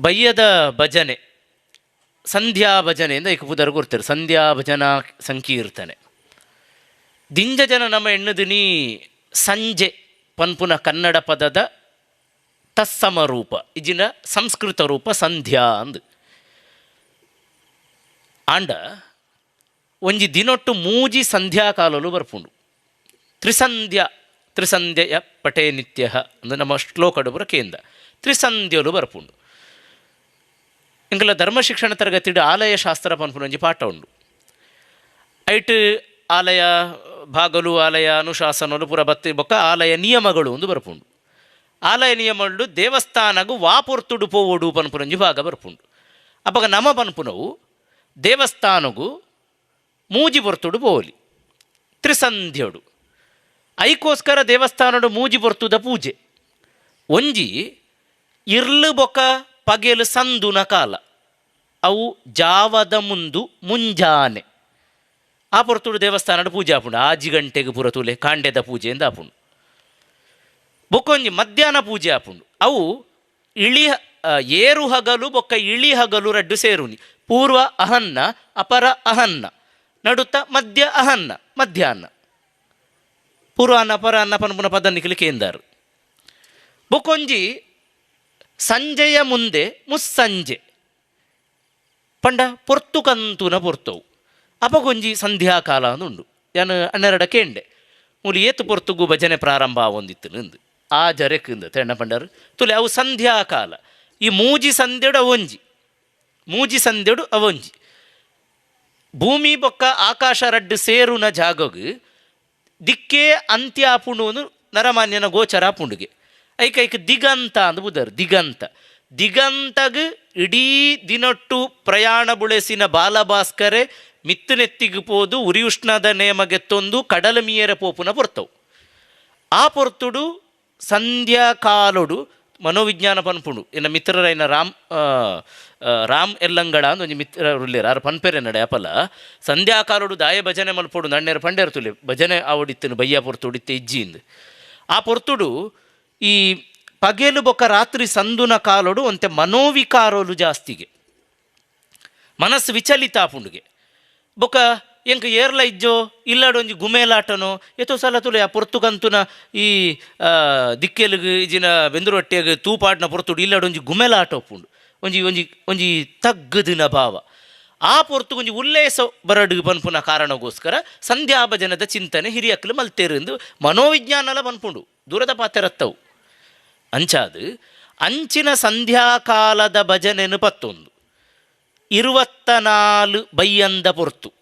ಬಯ್ಯದ ಭಜನೆ, ಸಂಧ್ಯಾ ಭಜನೆ ಈಗ ಪುದರ್ ಇರ್ತಾರೆ. ಸಂಧ್ಯಾ ಭಜನಾ ಸಂಕೀರ್ತನೆ. ದಿಂಜ ಜನ ನಮ್ಮ ಎಣ್ಣದಿನಿ ಸಂಜೆ ಪನ್ಪುನ ಕನ್ನಡ ಪದದ ತತ್ಸಮ ರೂಪ ಇಜಿನ ಸಂಸ್ಕೃತ ರೂಪ ಸಂಧ್ಯಾ ಅಂದು. ಆಂಡ ಒಂಜಿ ದಿನೊಟ್ಟು ಮೂಜಿ ಸಂಧ್ಯಾಕಾಲಲು ಬರ್ಪುಂಡು. ತ್ರಿಸಂಧ್ಯಾ, ತ್ರಿಸಂಧ್ಯೆಯ ಪಟೇ ನಿತ್ಯ ಅಂದ್ರೆ ನಮ್ಮ ಶ್ಲೋಕಡು ಕೇಂದ್ರ. ತ್ರಿಸಂಧ್ಯಲು ಬರ್ಪುಂಡು. ಇಂಕಲ ಧರ್ಮ ಶಿಕ್ಷಣ ತರಗತಿಡು ಆಲಯ ಶಾಸ್ತ್ರ ಪನ್ಪುನ ಒಂಜಿ ಪಾಠ ಉಂಡು. ಐಟ್ ಆಲಯ, ಭಾಗಲು ಆಲಯ ಅನುಶಾಸನಲು ಪುರ ಬತ್ತಿ ಬೊಕ್ಕ ಆಲಯ ನಿಯಮಗಳು ಒಂದು ಬರ್ಪುಂಡು. ಆಲಯ ನಿಯಮಗಳು ದೇವಸ್ಥಾನಗು ವಾಪೊರ್ತುಡು ಪೋವೋಡು ಪನ್ಪುನಂಜಿ ಭಾಗ ಬರ್ಪುಂಡು. ಅಪ್ಪಗ ನಮ ಪನ್ಪುನವು ದೇವಸ್ಥಾನಗು ಮೂಜಿ ಪೊರ್ತುಡು ಪೋವಲಿ ತ್ರಿಸಂಧ್ಯಡು. ಐಕೋಸ್ಕರ ದೇವಸ್ಥಾನಡು ಮೂಜಿ ಪೊರ್ತುದ ಪೂಜೆ. ಒಂಜಿ ಇರ್ಲು ಬೊಕ ಪಗೆಲು ಸಂದುನ ಕಾಲ. ಅವು ಜಾವದ ಮುಂದು ಮುಂಜಾನೆ. ಆ ಪೊರ್ತುಡು ದೇವಸ್ಥಾನದ ಪೂಜೆ ಆಪುಂಡು. ಆಜಿ ಗಂಟೆಗೆ ಪುರ ತುಲೆ ಕಾಂಡೆದ ಪೂಜೆಯಿಂದ ಆಪುಂಡು. ಬೊಕ್ಕೊಂಜಿ ಮಧ್ಯಾಹ್ನ ಪೂಜೆ ಆಪುಂಡು. ಅವು ಇಳಿ ಏರು ಹಗಲು ಬೊಕ್ಕ ಇಳಿ ಹಗಲು ರಡ್ಡು ಸೇರುನಿ. ಪೂರ್ವ ಅಹನ್ನ, ಅಪರ ಅಹನ್ನ. ನಡುತ್ತ ಮಧ್ಯ ಅಹನ್ನ, ಮಧ್ಯಾಹ್ನ. ಪೂರ್ವಾನ್ನ ಅಪರಾನ್ನ ಪನ್ಪುನ ಪದ ನಿಖಿಲಿ ಕೇಂದಾರು. ಬೊಕೊಂಜಿ ಸಂಜೆಯ ಮುಂದೆ ಮುಸ್ಸಂಜೆ. ಪಂಡ ಪೊರ್ತು ಕಂತುನ ಪೊರ್ತವು. ಅಪಗೊಂಜಿ ಸಂಧ್ಯಾಕಾಲ ಅಂದುಂಡು ಯಾನು ಹನ್ನೆರಡ ಕೇಂಡೆ. ಮೂಲಿ ಏತು ಪೊರ್ತುಗು ಭಜನೆ ಪ್ರಾರಂಭ ಆವೊಂದಿತ್ತು ನಿಂದು. ಆ ಜರೆಕಿಂದ ತೆಣ್ಣ ಪಂಡರು, ತುಲೆ ಅವು ಸಂಧ್ಯಾಕಾಲ. ಈ ಮೂಜಿ ಸಂಧ್ಯಡು ಅವೊಂಜಿ. ಮೂಜಿ ಸಂಧ್ಯಡು ಅವೊಂಜಿ. ಭೂಮಿ ಬೊಕ್ಕ ಆಕಾಶ ರಡ್ಡು ಸೇರುನ ಜಾಗಗು, ದಿಕ್ಕೇ ಅಂತ್ಯ ಆಪುಂಡು ನರಮಾನ್ಯನ ಗೋಚರ ಆಪುಂಡುಗೆ ಐಕೈಕ ದಿಗಂತ ಅಂದ್ ಬುದರ್ ದಿಗಂತ. ದಿಗಂತಗ್ ಇಡೀ ದಿನೊಟ್ಟು ಪ್ರಯಾಣ ಬುಳೆಸಿನ ಬಾಲಭಾಸ್ಕರೆ ಮಿತ್ತುನೆತ್ತಿಗೆ ಪೋದು, ಉರಿಯುಷ್ಣದ ನೇಮಗೆತ್ತೊಂದು ಕಡಲ ಮೀಯರ ಪೋಪುನ ಪೊರ್ತವು. ಆ ಪೊರ್ತುಡು ಸಂಧ್ಯಾ ಕಾಲೊಡು ಮನೋವಿಜ್ಞಾನ ಪನ್ಪುಂಡು ಇನ್ನ ಮಿತ್ರರೈನ ರಾಮ್ ರಾಮ್ ಎಲ್ಲಂಗಡ ಅಂದ್ ಒಂಜಿ ಮಿತ್ರರುಲ್ಲೇರ ಆರು ಪನ್ಪೆರೆ ನಡೆ ಅಪಲ. ಸಂಧ್ಯಾಕಾಲುಡು ದಾಯ ಭಜನೆ ಮಲ್ಪೊಡು, ನಣ್ಣೆರ ಪಂಡೆರ್ತುಲೆ ಭಜನೆ ಆವಡಿತ್ತಿನ ಬಯ್ಯ ಪೊರ್ತು ಇಜ್ಜಿಂದು. ಆ ಪೊರ್ತುಡು ಈ ಪಗೆಲು ಬೊಕ ರಾತ್ರಿ ಸಂದುನ ಕಾಲೊಡು ಒಂತೆ ಮನೋವಿಕಾರೋಲು ಜಾಸ್ತಿಗೆ. ಮನಸ್ಸು ವಿಚಲಿತ ಆಪುಂಡುಗೆ ಬೊಕ ಎಂಕ ಏರ್ಲ ಇಜ್ಜೋ ಇಲ್ಲಾಡೊಂಜಿ ಗುಮೇಲಾಟನೋ ಎತ್ತೋ ಸಲ ತುಲೆ ಆ ಪೊರ್ತುಗಂತುನ ಈ ಆ, ದಿಕ್ಕೆಲ್ಗ್ ಇಜಿನ ಬೆಂದುರೊಟ್ಟೆಗ್ ತೂಪಾಡ್ನ ಪೊರ್ತುಡು ಇಲ್ಲಾಡೊಂಜಿ ಗುಮೇಲಾಟ ಒಪ್ಪುಂಡು ಒಂಜಿ ಒಂಜಿ ಒಂಜಿ ತಗ್ಗದಿನ ಭಾವ. ಆ ಪೊರ್ತು ಒಂಜಿ ಉಲ್ಲೇಸ ಬರಡು ಬನ್ಪುನ ಕಾರಣಗೋಸ್ಕರ ಸಂಧ್ಯಾಭಜನದ ಚಿಂತನೆ ಹಿರಿಯಕ್ಕಲು ಮಲ್ತೇರೆಂದು ಮನೋವಿಜ್ಞಾನಲ ಬನ್ಪುಂಡು ದೂರದ ಪಾತೆರತ್ತವು ಅಂಚಾದು, ಅಂಚಿನ ಸಂಧ್ಯಾಕಾಲದ ಭಜನೆನು ಪತ್ತೊಂದು. ಇರುವತ್ತ ನಾಲು ಬೈಯಂದ ಪೊರ್ತು.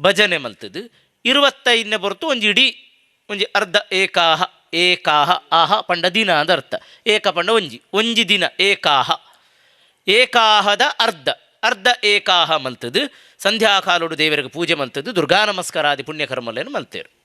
ಭಜನೆ ಮಲ್ತದು, ಇರುವತ್ತೈದನೇ ಪೊರ್ತು ಒಂಜಿ ಇಡೀ, ಒಂಜಿ ಅರ್ಧ ಏಕಾಹ ಏಕಾಹ, ಆಹ ಪಂಡ ದಿನ ಅಂದ ಅರ್ಥ. ಏಕ ಪಂಡ ಒಂಜಿ ಒಂಜಿ ದಿನ ಏಕಾಹ. ಏಕಾಹದ ಅರ್ಧ ಅರ್ಧ ಏಕಾಹ ಮಲ್ತದು, ಸಂಧ್ಯಾಕಾಲುಡು ದೇವರಿಗೆ ಪೂಜೆ ಮಲ್ತದ್ದು ದುರ್ಗಾ ನಮಸ್ಕಾರಾದಿ ಪುಣ್ಯಕರ್ಮಲೇನು ಮಲ್ತೇರು.